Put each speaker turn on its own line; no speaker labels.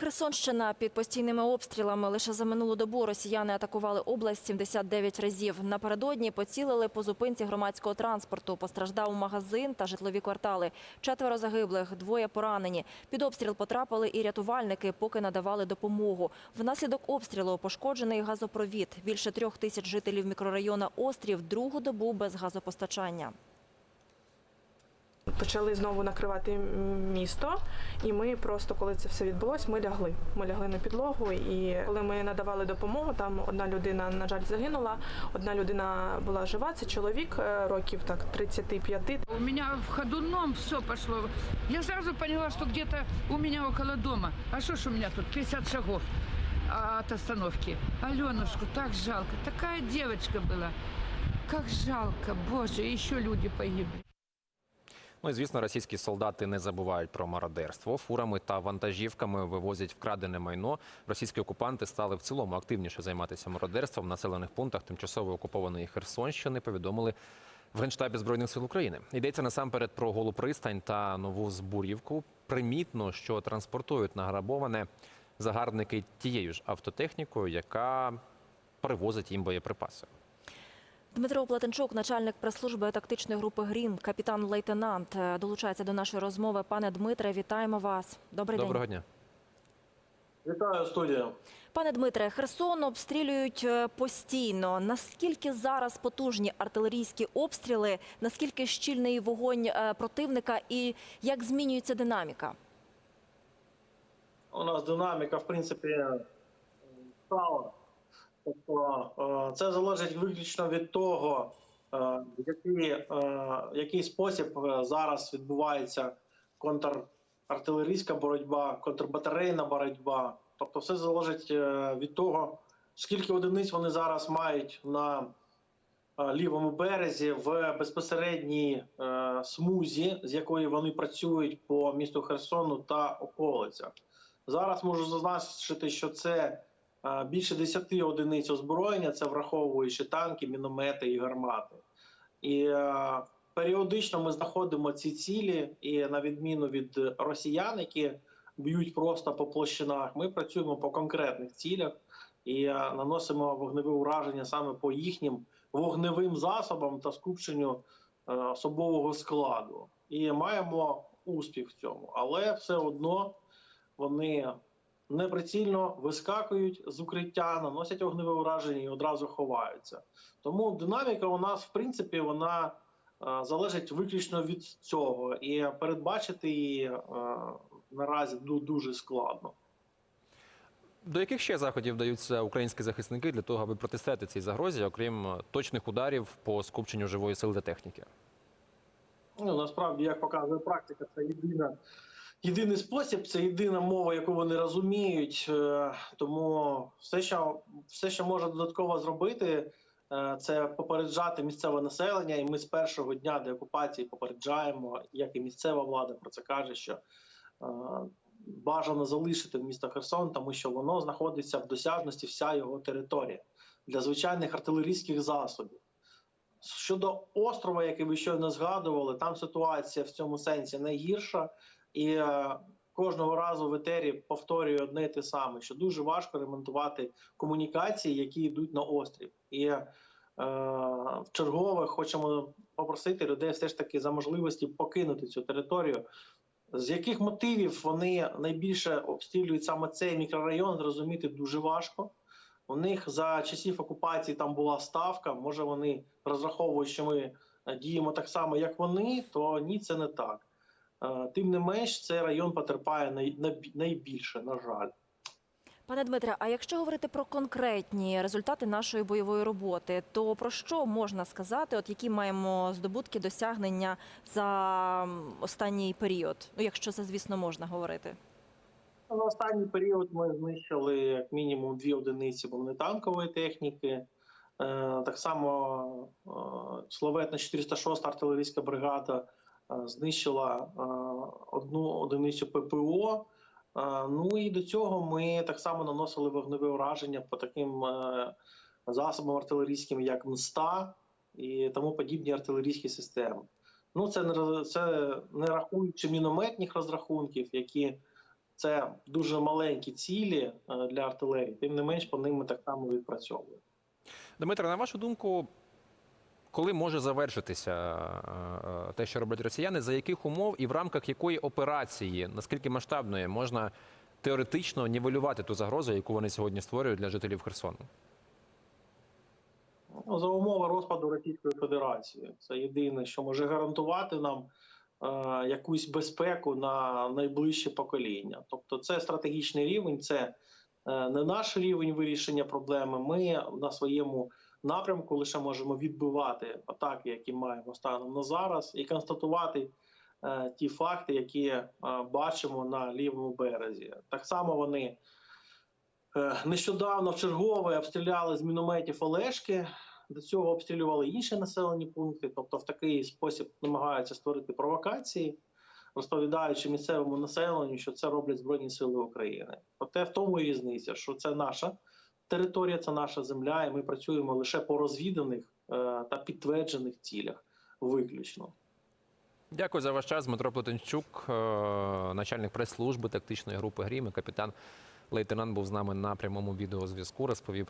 Херсонщина під постійними обстрілами. Лише за минулу добу росіяни атакували область 79 разів. Напередодні поцілили по зупинці громадського транспорту. Постраждав магазин та житлові квартали. Четверо загиблих, двоє поранені. Під обстріл потрапили і рятувальники, поки надавали допомогу. Внаслідок обстрілу пошкоджений газопровід. Більше трьох тисяч жителів мікрорайону Острів другу добу без газопостачання.
Почали знову накривати місто, і ми просто, коли це все відбулось, ми лягли. Ми лягли на підлогу. І коли ми надавали допомогу, там одна людина, на жаль, загинула, одна людина була жива. Це чоловік е, років так 35.
У меня в ходуном все пошло. Я сразу поняла, что где-то у меня около дома. А что ж у меня тут 50 шагов от остановки. Аленушку так жалко. Такая девочка была. Как жалко, боже, еще люди погибли.
Ну і звісно, російські солдати не забувають про мародерство. Фурами та вантажівками вивозять вкрадене майно. Російські окупанти стали в цілому активніше займатися мародерством в населених пунктах тимчасово окупованої Херсонщини. Повідомили в Генштабі збройних сил України. Йдеться насамперед про голу пристань та нову збурівку. Примітно, що транспортують награбоване загарбники тією ж автотехнікою, яка перевозить їм боєприпаси.
Дмитро Платенчук, начальник прес-служби тактичної групи Грім, капітан-лейтенант, е, долучається до нашої розмови. Пане Дмитре, вітаємо вас. Добрий
Доброго
день.
дня.
Вітаю студія.
Пане Дмитре, Херсон обстрілюють е, постійно. Наскільки зараз потужні артилерійські обстріли? Наскільки щільний вогонь е, противника і як змінюється динаміка?
У нас динаміка, в принципі, стала. Тобто е, це залежить виключно від того, е, який, е, який спосіб зараз відбувається контрартилерійська боротьба, контрбатарейна боротьба. Тобто, все залежить від того, скільки одиниць вони зараз мають на лівому березі в безпосередній смузі, з якої вони працюють по місту Херсону та околицях. Зараз можу зазначити, що це більше 10 одиниць озброєння, це враховуючи танки, міномети і гармати. І е, періодично ми знаходимо ці цілі, і на відміну від росіян, які б'ють просто по площинах, ми працюємо по конкретних цілях і е, наносимо вогневе ураження саме по їхнім вогневим засобам та скупченню е, особового складу. І маємо успіх в цьому, але все одно вони неприцільно вискакують з укриття, наносять вогневе ураження і одразу ховаються. Тому динаміка у нас, в принципі, вона е, залежить виключно від цього, і передбачити її е, наразі дуже складно.
До яких ще заходів вдаються українські захисники для того, аби протистояти цій загрозі, окрім точних ударів по скупченню живої сили та техніки?
Ну, насправді, як показує практика, це єдина. Єдиний спосіб, це єдина мова, яку вони розуміють. Е, Тому все, що все, що може додатково зробити, е, це попереджати місцеве населення. І ми з першого дня деокупації попереджаємо, як і місцева влада про це каже, що е, бажано залишити місто Херсон, тому що воно знаходиться в досяжності вся його територія для звичайних артилерійських засобів. Щодо острова, який ви щойно згадували, там ситуація в цьому сенсі найгірша, і е, кожного разу в етері повторюю одне те саме, що дуже важко ремонтувати комунікації, які йдуть на острів. І е, в чергове хочемо попросити людей все ж таки за можливості покинути цю територію. З яких мотивів вони найбільше обстрілюють саме цей мікрорайон, зрозуміти дуже важко. У них за часів окупації там була ставка. Може, вони розраховують, що ми е, діємо так само, як вони, то ні, це не так. Е, Тим не менш, цей район потерпає най- най- найбільше, на жаль.
Пане Дмитре, а якщо говорити про конкретні результати нашої бойової роботи, то про що можна сказати? От які маємо здобутки досягнення за останній період? Ну, якщо це, звісно, можна говорити.
На останній період ми знищили як мінімум дві одиниці бронетанкової техніки. Е, Так само е, славетна 406 артилерійська бригада знищила е, одну одиницю ППО. Е, Ну і до цього ми так само наносили вогневе ураження по таким е, засобам артилерійським, як МСТА і тому подібні артилерійські системи. Ну це не це не рахуючи мінометних розрахунків, які це дуже маленькі цілі е, для артилерії. Тим не менш, по ним ми так само відпрацьовуємо.
Дмитро, на вашу думку, коли може завершитися е, е, те, що роблять росіяни, за яких умов і в рамках якої операції, наскільки масштабної, можна теоретично нівелювати ту загрозу, яку вони сьогодні створюють для жителів Херсону?
Ну, за умови розпаду Російської Федерації. Це єдине, що може гарантувати нам е, якусь безпеку на найближче покоління. Тобто, це стратегічний рівень, це е, не наш рівень вирішення проблеми. Ми на своєму напрямку лише можемо відбивати атаки, які маємо станом на зараз, і констатувати е, ті факти, які е, бачимо на лівому березі. Так само вони. е, Нещодавно в чергове обстріляли з мінометів Олешки, до цього обстрілювали інші населені пункти, тобто в такий спосіб намагаються створити провокації, розповідаючи місцевому населенню, що це роблять Збройні Сили України. Проте в тому і різниця, що це наша територія, це наша земля, і ми працюємо лише по розвіданих е, та підтверджених цілях виключно.
Дякую за ваш час. Дмитро Плетенчук, е, начальник прес-служби тактичної групи Грім капітан лейтенант був з нами на прямому відеозв'язку. Розповів